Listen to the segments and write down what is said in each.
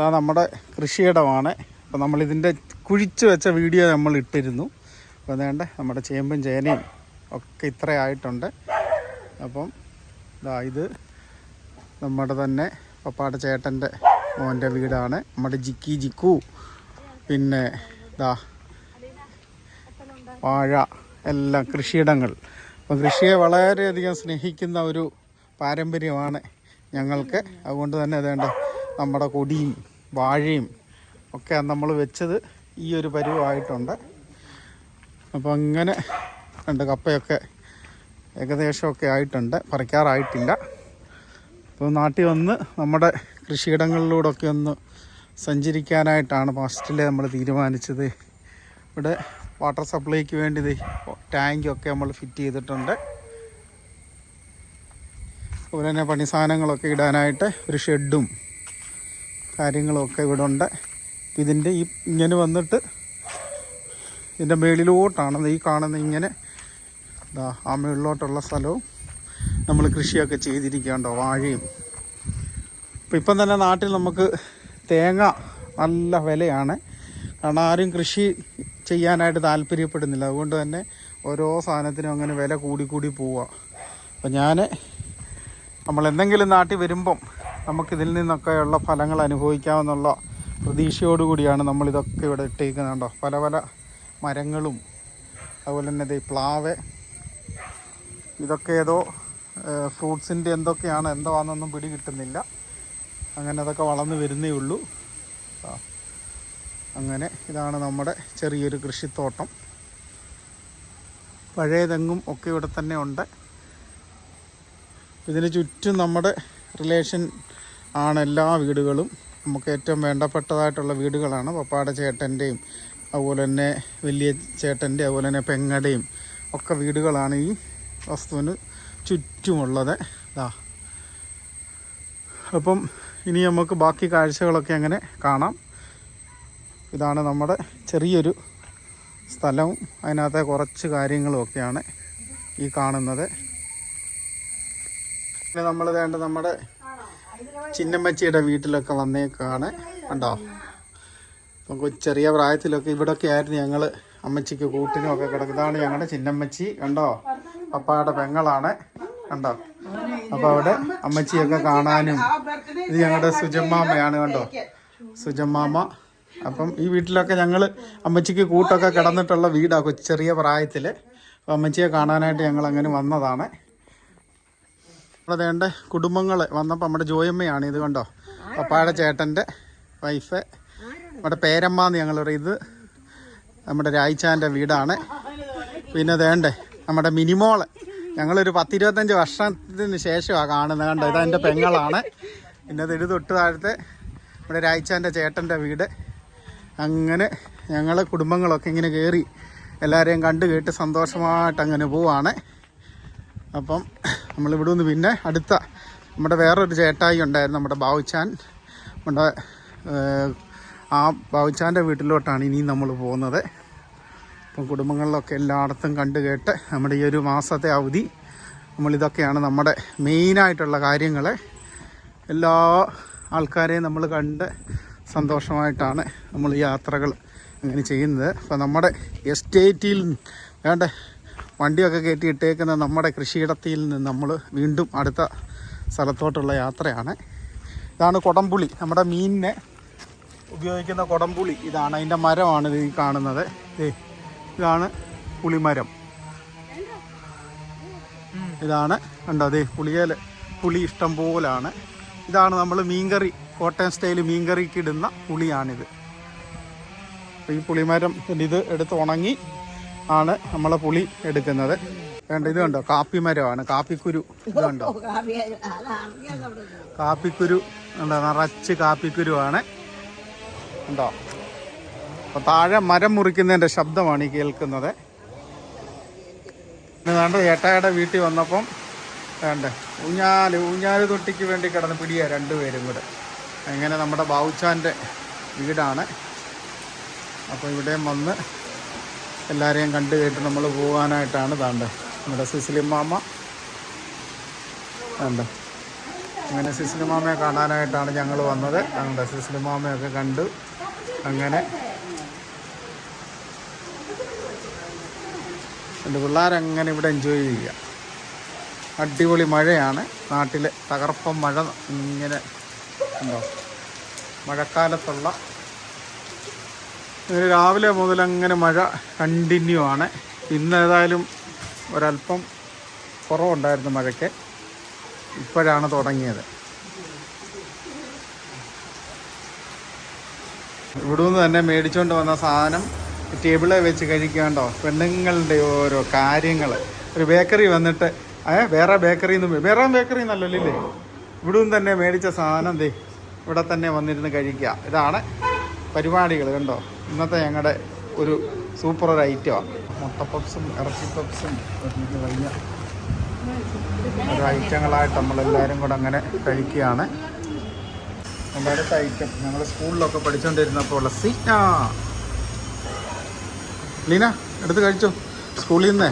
അതാ നമ്മുടെ കൃഷിയിടമാണ്. അപ്പോൾ നമ്മളിതിന്റെ കുഴിച്ച് വെച്ച വീഡിയോ നമ്മൾ ഇട്ടിരുന്നു. അപ്പോൾ അതേണ്ട നമ്മുടെ ചേമ്പും ചേനയും ഒക്കെ ഇത്രയായിട്ടുണ്ട് അപ്പം ഇതാ ഇത് നമ്മുടെ തന്നെ പപ്പാടെ ചേട്ടന്റെ മോന്റെ വീടാണ്. നമ്മുടെ ജിക്കി ജിക്കു പിന്നെ ഇതാ വാഴ എല്ലാം കൃഷിയിടങ്ങൾ. അപ്പം കൃഷിയെ വളരെയധികം സ്നേഹിക്കുന്ന ഒരു പാരമ്പര്യമാണ് ഞങ്ങൾക്ക്. അതുകൊണ്ട് തന്നെ അതേണ്ട നമ്മുടെ കൊടിയും വാഴയും ഒക്കെ നമ്മൾ വെച്ചത് ഈ ഒരു പരുവമായിട്ടുണ്ട് അപ്പോൾ അങ്ങനെ രണ്ട് കപ്പയൊക്കെ ഏകദേശമൊക്കെ ആയിട്ടുണ്ട്. പറിക്കാറായിട്ടില്ല. അപ്പോൾ നാട്ടിൽ വന്ന് നമ്മുടെ കൃഷിയിടങ്ങളിലൂടെയൊക്കെ ഒന്ന് സഞ്ചരിക്കാനായിട്ടാണ് ഫസ്റ്റിലെ നമ്മൾ തീരുമാനിച്ചത്. ഇവിടെ വാട്ടർ സപ്ലൈക്ക് വേണ്ടി ടാങ്കൊക്കെ നമ്മൾ ഫിറ്റ് ചെയ്തിട്ടുണ്ട്. അതുപോലെ തന്നെ പണി സാധനങ്ങളൊക്കെ ഇടാനായിട്ട് ഒരു ഷെഡും കാര്യങ്ങളും ഒക്കെ ഇവിടെ ഉണ്ട് ഇതിന്റെ ഈ ഇങ്ങനെ വന്നിട്ട് ഇതിന്റെ മേളിലോട്ടാണ് ഈ കാണുന്ന ഇങ്ങനെ ദാ ആ മേളിലോട്ടുള്ള സ്ഥലവും നമ്മൾ കൃഷിയൊക്കെ ചെയ്തിരിക്കുകയുണ്ടോ വാഴയും. ഇപ്പം ഇപ്പം തന്നെ നാട്ടിൽ നമുക്ക് തേങ്ങ നല്ല വിലയാണ്. കാരണം ആരും കൃഷി ചെയ്യാനായിട്ട് താല്പര്യപ്പെടുന്നില്ല. അതുകൊണ്ട് തന്നെ ഓരോ സാധനത്തിനും അങ്ങനെ വില കൂടി കൂടി പോവുക അപ്പം ഞാൻ നമ്മൾ എന്തെങ്കിലും നാട്ടിൽ വരുമ്പം നമുക്കിതിൽ നിന്നൊക്കെയുള്ള ഫലങ്ങൾ അനുഭവിക്കാമെന്നുള്ള പ്രതീക്ഷയോടുകൂടിയാണ് നമ്മളിതൊക്കെ ഇവിടെ ഇട്ടേക്കുന്നത് കണ്ടോ. പല പല മരങ്ങളും അതുപോലെ തന്നെ ഈ പ്ലാവ് ഇതൊക്കെ ഏതോ ഫ്രൂട്ട്സിന്റെ എന്തൊക്കെയാണ് എന്താണെന്നൊന്നും പിടി കിട്ടുന്നില്ല. അങ്ങനെ അതൊക്കെ വളർന്നു വരുന്നേ ഉള്ളൂ. അങ്ങനെ ഇതാണ് നമ്മുടെ ചെറിയൊരു കൃഷിത്തോട്ടം. പഴയ തെങ്ങും ഒക്കെ ഇവിടെ തന്നെ ഉണ്ട്. ഇതിന് ചുറ്റും നമ്മുടെ റിലേഷൻ ആണ് എല്ലാ വീടുകളും. നമുക്ക് ഏറ്റവും വേണ്ടപ്പെട്ടതായിട്ടുള്ള വീടുകളാണ് പപ്പാടെ ചേട്ടന്റെയും അതുപോലെ തന്നെ വലിയ ചേട്ടന്റെ അതുപോലെ തന്നെ പെങ്ങടെയും ഒക്കെ വീടുകളാണ് ഈ വസ്തുവിന് ചുറ്റുമുള്ളത്. ഇതാ അപ്പം ഇനി നമുക്ക് ബാക്കി കാഴ്ചകളൊക്കെ അങ്ങനെ കാണാം. ഇതാണ് നമ്മുടെ ചെറിയൊരു സ്ഥലവും അതിനകത്തെ കുറച്ച് കാര്യങ്ങളും ഒക്കെയാണ് ഈ കാണുന്നത്. പിന്നെ നമ്മൾ വേണ്ട നമ്മുടെ ചിന്നമ്മച്ചിയുടെ വീട്ടിലൊക്കെ വന്നേക്കാണ്. കണ്ടോ? നമുക്ക് ചെറിയ പ്രായത്തിലൊക്കെ ഇവിടൊക്കെ ആയിരുന്നു ഞങ്ങൾ അമ്മച്ചിക്ക് കൂട്ടിനും ഒക്കെ കിടക്കും. ഇതാണ് ഞങ്ങളുടെ ചിന്നമ്മച്ചി. കണ്ടോ? പപ്പായുടെ പെങ്ങളാണ്. കണ്ടോ? അപ്പോൾ അവിടെ അമ്മച്ചിയൊക്കെ കാണാനും ഇത് ഞങ്ങളുടെ സുജമ്മാമ്മയാണ് കണ്ടോ? സുജമ്മാമ്മ. അപ്പം ഈ വീട്ടിലൊക്കെ ഞങ്ങൾ അമ്മച്ചിക്ക് കൂട്ടൊക്കെ കിടന്നിട്ടുള്ള വീടാണ് ചെറിയ പ്രായത്തിൽ അപ്പോൾ അമ്മച്ചിയെ കാണാനായിട്ട് ഞങ്ങൾ അങ്ങനെ വന്നതാണ്. അവിടെ കുടുംബങ്ങൾ വന്നപ്പോൾ നമ്മുടെ ജോയമ്മയാണ് ഇത് കണ്ടോ? പപ്പായുടെ ചേട്ടന്റെ വൈഫ് നമ്മുടെ പേരമ്മ എന്ന് ഞങ്ങൾ പറയുന്നത് ഇത് നമ്മുടെ രായിച്ചാന്റെ വീടാണ്. പിന്നെ വേണ്ടേ നമ്മുടെ മിനിമോൾ. ഞങ്ങളൊരു പത്തിരുപത്തഞ്ച് വർഷത്തിന് ശേഷമാണ് കാണുന്നത്. കണ്ടോ ഇത് എന്റെ പെങ്ങളാണ്. പിന്നെ ഇത് തൊട്ട് താഴത്തെ നമ്മുടെ രായിച്ചാന്റെ ചേട്ടന്റെ വീട്. അങ്ങനെ ഞങ്ങൾ കുടുംബങ്ങളൊക്കെ ഇങ്ങനെ കയറി എല്ലാവരെയും കണ്ടു കേട്ട് സന്തോഷമായിട്ട് അങ്ങനെ പോവാണ്. അപ്പം നമ്മളിവിടെ നിന്ന് പിന്നെ അടുത്ത നമ്മുടെ വേറൊരു ചേട്ടായി ഉണ്ടായിരുന്നു നമ്മുടെ ബാവുച്ചാൻ. നമ്മുടെ ആ ബാവുച്ചാന്റെ വീട്ടിലോട്ടാണ് ഇനിയും നമ്മൾ പോകുന്നത്. അപ്പം കുടുംബങ്ങളിലൊക്കെ എല്ലായിടത്തും കണ്ടു കേട്ട് നമ്മുടെ ഈ ഒരു മാസത്തെ അവധി നമ്മളിതൊക്കെയാണ് നമ്മുടെ മെയിനായിട്ടുള്ള കാര്യങ്ങൾ എല്ലാ ആൾക്കാരെയും നമ്മൾ കണ്ട് സന്തോഷമായിട്ടാണ് നമ്മൾ യാത്രകൾ അങ്ങനെ ചെയ്യുന്നത്. അപ്പോൾ നമ്മുടെ എസ്റ്റേറ്റിൽ വേണ്ട വണ്ടിയൊക്കെ കയറ്റി ഇട്ടേക്കുന്ന നമ്മുടെ കൃഷിയിടത്തിൽ നിന്ന് നമ്മൾ വീണ്ടും അടുത്ത സ്ഥലത്തോട്ടുള്ള യാത്രയാണ്. ഇതാണ് കൊടംപുളി. നമ്മുടെ മീനിനെ ഉപയോഗിക്കുന്ന കൊടംപുളി. ഇതാണ് അതിന്റെ മരമാണ് ഇത് ഈ കാണുന്നത്. ഇതാണ് പുളിമരം. ഇതാണ് കണ്ടോ അതേ പുളിയേൽ പുളി ഇഷ്ടം പോലാണ്. ഇതാണ് നമ്മൾ മീൻകറി കോട്ടയം സ്റ്റൈൽ മീൻകറിക്ക് ഇടുന്ന പുളിയാണിത്. ഈ പുളിമരം ഇത് എടുത്ത് ഉണങ്ങി ആണ് നമ്മളെ പുളി എടുക്കുന്നത്. വേണ്ട ഇത് കണ്ടോ? കാപ്പി മരമാണ് കാപ്പിക്കുരു ഇത് കണ്ടോ? കാപ്പിക്കുരു എന്താ നിറച്ച് കാപ്പിക്കുരുവാണ്. ഉണ്ടോ അപ്പോൾ താഴെ മരം മുറിക്കുന്നതിന്റെ ശബ്ദമാണ് ഈ കേൾക്കുന്നത്. വേണ്ട ഏട്ടായുടെ വീട്ടിൽ വന്നപ്പം വേണ്ട ഊഞ്ഞാൽ ഊഞ്ഞാൽ തൊട്ടിക്ക് വേണ്ടി കിടന്ന് പിടിയ രണ്ടുപേരും കൂടെ. അങ്ങനെ നമ്മുടെ ബാവുച്ചാന്റെ വീടാണ്. അപ്പോൾ ഇവിടെയും വന്ന് എല്ലാവരെയും കണ്ടു കേട്ട് നമ്മൾ പോകാനായിട്ടാണ് താണ്ട. നമ്മുടെ സിസിലി മാമ. ഉണ്ട് അങ്ങനെ സിസിലി മാമയെ കാണാനായിട്ടാണ് ഞങ്ങൾ വന്നത്. അതുകൊണ്ട് സിസിലി മാമയൊക്കെ കണ്ടു. അങ്ങനെ. എന്റെ പിള്ളേരങ്ങനെ ഇവിടെ എൻജോയ് ചെയ്യുക. അടിപൊളി മഴയാണ്. നാട്ടിലെ തകർപ്പം മഴ ഇങ്ങനെ ഉണ്ടോ? മഴക്കാലത്തുള്ള ഇങ്ങനെ രാവിലെ മുതൽ അങ്ങനെ മഴ കണ്ടിന്യൂ ആണ്. ഇന്ന് ഏതായാലും ഒരല്പം കുറവുണ്ടായിരുന്നു മഴയ്ക്ക്. ഇപ്പോഴാണ് തുടങ്ങിയത്. ഇവിടെ നിന്ന് തന്നെ മേടിച്ചുകൊണ്ട് വന്ന സാധനം ടേബിളിൽ വെച്ച് കഴിക്കാണ്ടോ പെണ്ണുങ്ങളുടെ ഓരോ കാര്യങ്ങൾ ഒരു ബേക്കറി വന്നിട്ട് ഏ വേറെ ബേക്കറിയിൽ നിന്ന് വേറെ ബേക്കറി എന്നല്ലല്ലോ ഇല്ലേ ഇവിടെ നിന്ന് തന്നെ മേടിച്ച സാധനം ദേ ഇവിടെ തന്നെ വന്നിരുന്ന് കഴിക്കുക. ഇതാണ് പരിപാടികൾ കണ്ടോ? ഇന്നത്തെ ഞങ്ങളുടെ ഒരു സൂപ്പർ ഒരു ഐറ്റമാണ് മുട്ട പപ്സും ഇറച്ചി പപ്സും എനിക്ക് വലിയ ഒരു ഐറ്റങ്ങളായിട്ട് നമ്മളെല്ലാവരും കൂടെ അങ്ങനെ കഴിക്കുകയാണ്. നമ്മുടെ അടുത്ത ഐറ്റം ഞങ്ങൾ സ്കൂളിലൊക്കെ പഠിച്ചുകൊണ്ടിരുന്നപ്പോൾ ഉള്ള സീറ്റ ലീന എടുത്ത് കഴിച്ചോ? സ്കൂളിൽ നിന്ന്.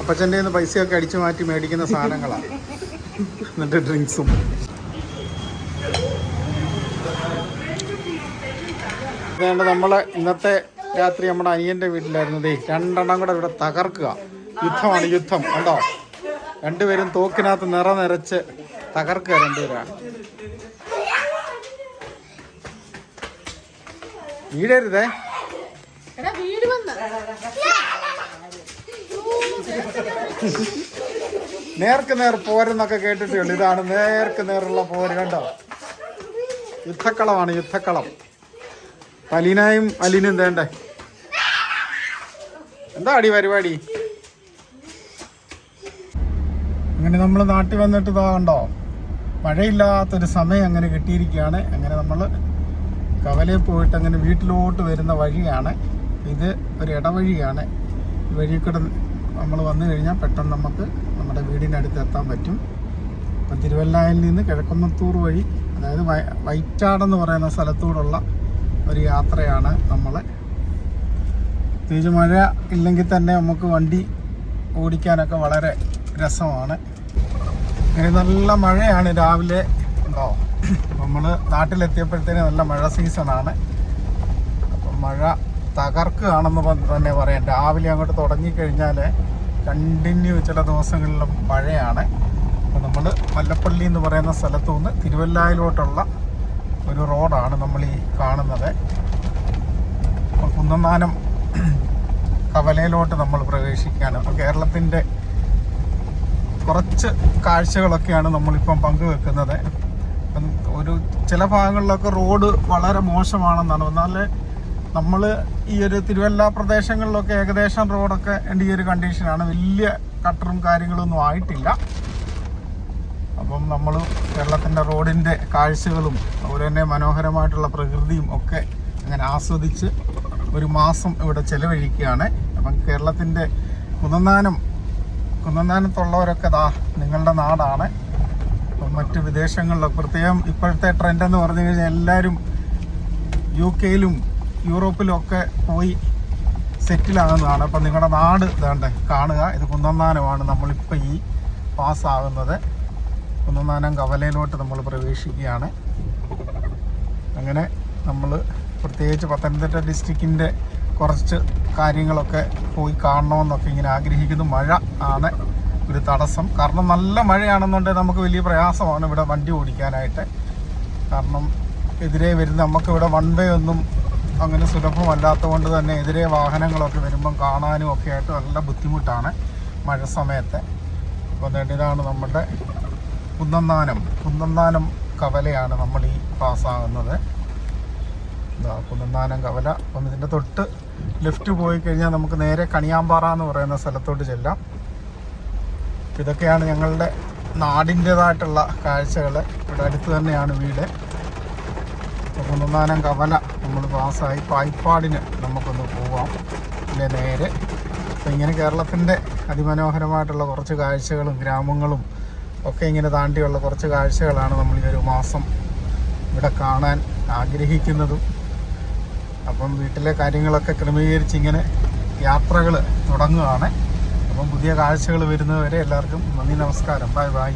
അപ്പച്ചന്റെ നിന്ന് പൈസയൊക്കെ അടിച്ചു മാറ്റി മേടിക്കുന്ന സാധനങ്ങളാണ് എന്നിട്ട് ഡ്രിങ്ക്സും. അതുകൊണ്ട് നമ്മളെ ഇന്നത്തെ രാത്രി നമ്മുടെ അനിയന്റെ വീട്ടിലായിരുന്നു ദേ രണ്ടെണ്ണം കൂടെ ഇവിടെ തകർക്കുക. യുദ്ധമാണ് യുദ്ധം കണ്ടോ? രണ്ടുപേരും തോക്കിനകത്ത് നിറ നിറച്ച് തകർക്കുക രണ്ടുപേരാണ്. വീടരുതേ. നേർക്ക് നേർ പോരെന്നൊക്കെ കേട്ടിട്ടേ ഉള്ളൂ. ഇതാണ് നേർക്ക് നേരുള്ള പോര് കണ്ടോ? യുദ്ധക്കളമാണ് യുദ്ധക്കളം. അലീനായും അലീനും തേണ്ടേ എന്താ അടി പരിപാടി? അങ്ങനെ നമ്മൾ നാട്ടിൽ വന്നിട്ട് ഇതാ കണ്ടോ? മഴയില്ലാത്തൊരു സമയം അങ്ങനെ കിട്ടിയിരിക്കുകയാണ്. അങ്ങനെ നമ്മൾ കവലയിൽ പോയിട്ട് അങ്ങനെ വീട്ടിലോട്ട് വരുന്ന വഴിയാണ്. ഇത് ഒരു ഇടവഴിയാണ്. വഴി കൂടെ നമ്മൾ വന്നു കഴിഞ്ഞാൽ പെട്ടെന്ന് നമുക്ക് നമ്മുടെ വീടിനടുത്ത് എത്താൻ പറ്റും. അപ്പം തിരുവല്ലായിൽ നിന്ന് കിഴക്കുന്നത്തൂർ വഴി അതായത് വൈറ്റാടെന്ന് പറയുന്ന സ്ഥലത്തൂടുള്ള ഒരു യാത്രയാണ് നമ്മൾ പ്രത്യേകിച്ച് മഴ ഇല്ലെങ്കിൽ തന്നെ നമുക്ക് വണ്ടി ഓടിക്കാനൊക്കെ വളരെ രസമാണ്. നല്ല മഴയാണ് രാവിലെ. ഉണ്ടോ? നമ്മൾ നാട്ടിലെത്തിയപ്പോഴത്തേന് നല്ല മഴ സീസണാണ്. അപ്പം മഴ തകർക്കുകയാണെന്ന് തന്നെ പറയാം. രാവിലെ അങ്ങോട്ട് തുടങ്ങിക്കഴിഞ്ഞാൽ കണ്ടിന്യൂ ചില ദിവസങ്ങളിലും മഴയാണ്. അപ്പോൾ നമ്മൾ മല്ലപ്പള്ളി എന്ന് പറയുന്ന സ്ഥലത്തു നിന്ന് തിരുവല്ലായിലോട്ടുള്ള ഒരു റോഡാണ് നമ്മൾ ഈ കാണുന്നത്. അപ്പോൾ കവലയിലോട്ട് നമ്മൾ പ്രവേശിക്കുകയാണ്. അപ്പോൾ കേരളത്തിന്റെ കുറച്ച് കാഴ്ചകളൊക്കെയാണ് നമ്മളിപ്പം പങ്കുവെക്കുന്നത്. ഒരു ചില ഭാഗങ്ങളിലൊക്കെ റോഡ് വളരെ മോശമാണെന്നാണ്. എന്നാൽ നമ്മൾ ഈ ഒരു തിരുവല്ല പ്രദേശങ്ങളിലൊക്കെ ഏകദേശം റോഡൊക്കെ എന്റെ ഈ ഒരു കണ്ടീഷനാണ് വലിയ കട്ടറും കാര്യങ്ങളൊന്നും ആയിട്ടില്ല. അപ്പം നമ്മൾ കേരളത്തിന്റെ റോഡിന്റെ കാഴ്ചകളും അതുപോലെ തന്നെ മനോഹരമായിട്ടുള്ള പ്രകൃതിയും ഒക്കെ അങ്ങനെ ആസ്വദിച്ച് ഒരു മാസം ഇവിടെ ചെലവഴിക്കുകയാണ്. അപ്പം കേരളത്തിന്റെ കുന്നന്താനം കുന്നന്താനത്തുള്ളവരൊക്കെ ദാ നിങ്ങളുടെ നാടാണ്. അപ്പം മറ്റ് വിദേശങ്ങളിലൊക്കെ പ്രത്യേകം ഇപ്പോഴത്തെ ട്രെൻഡ് എന്ന് പറഞ്ഞു കഴിഞ്ഞാൽ എല്ലാവരും യു കെയിലും യൂറോപ്പിലും ഒക്കെ പോയി സെറ്റിലാകുന്നതാണ് അപ്പം നിങ്ങളുടെ നാട് ഇതാണ്ട് കാണുക. ഇത് കുന്നന്താനമാണ് നമ്മളിപ്പോൾ ഈ പാസ്സാകുന്നത് കുന്നനാനം കവലയിലോട്ട് നമ്മൾ പ്രവേശിക്കുകയാണ്. അങ്ങനെ നമ്മൾ പ്രത്യേകിച്ച് പത്തനംതിട്ട ഡിസ്ട്രിക്റ്റിന്റെ കുറച്ച് കാര്യങ്ങളൊക്കെ പോയി കാണണമെന്നൊക്കെ ഇങ്ങനെ ആഗ്രഹിക്കുന്നു. മഴ ആണ് ഒരു തടസ്സം. കാരണം നല്ല മഴയാണെന്നുണ്ടെങ്കിൽ നമുക്ക് വലിയ പ്രയാസമാണ് ഇവിടെ വണ്ടി ഓടിക്കാനായിട്ട്. കാരണം എതിരെ വരുന്ന നമുക്കിവിടെ വൺ വേ ഒന്നും അങ്ങനെ സുലഭമല്ലാത്തതുകൊണ്ട് തന്നെ എതിരെ വാഹനങ്ങളൊക്കെ വരുമ്പം കാണാനും ഒക്കെ ആയിട്ട് നല്ല ബുദ്ധിമുട്ടാണ് മഴ സമയത്ത്. അപ്പോൾ ഇതാണ് നമ്മുടെ കുന്നന്നാനം കുന്നന്നാനം കവലയാണ് നമ്മൾ ഈ പാസ്സാകുന്നത്. എന്താ കുന്നന്നാനം കവല. അപ്പം ഇതിന്റെ തൊട്ട് ലെഫ്റ്റ് പോയി കഴിഞ്ഞാൽ നമുക്ക് നേരെ കണിയാമ്പാറ എന്ന് പറയുന്ന സ്ഥലത്തോട്ട് ചെല്ലാം. ഇതൊക്കെയാണ് ഞങ്ങളുടെ നാടിന്റേതായിട്ടുള്ള കാഴ്ചകൾ ഇവിടെ അടുത്ത് തന്നെയാണ് വീട്. കുന്നന്നാനം കവല നമ്മൾ പാസ്സായി പായ്പാടിന് നമുക്കൊന്ന് പോവാം. പിന്നെ നേരെ. അപ്പം ഇങ്ങനെ കേരളത്തിന്റെ അതിമനോഹരമായിട്ടുള്ള കുറച്ച് കാഴ്ചകളും ഗ്രാമങ്ങളും ഒക്കെ ഇങ്ങനെ താണ്ടിയുള്ള കുറച്ച് കാഴ്ചകളാണ് നമ്മൾ ഈ ഒരു മാസം ഇവിടെ കാണാൻ ആഗ്രഹിക്കുന്നതും. അപ്പം വീട്ടിലെ കാര്യങ്ങളൊക്കെ ക്രമീകരിച്ച് ഇങ്ങനെ യാത്രകൾ തുടങ്ങുകയാണ് അപ്പം പുതിയ കാഴ്ചകൾ വരുന്നതുവരെ എല്ലാവർക്കും നന്ദി നമസ്കാരം. Bye bye.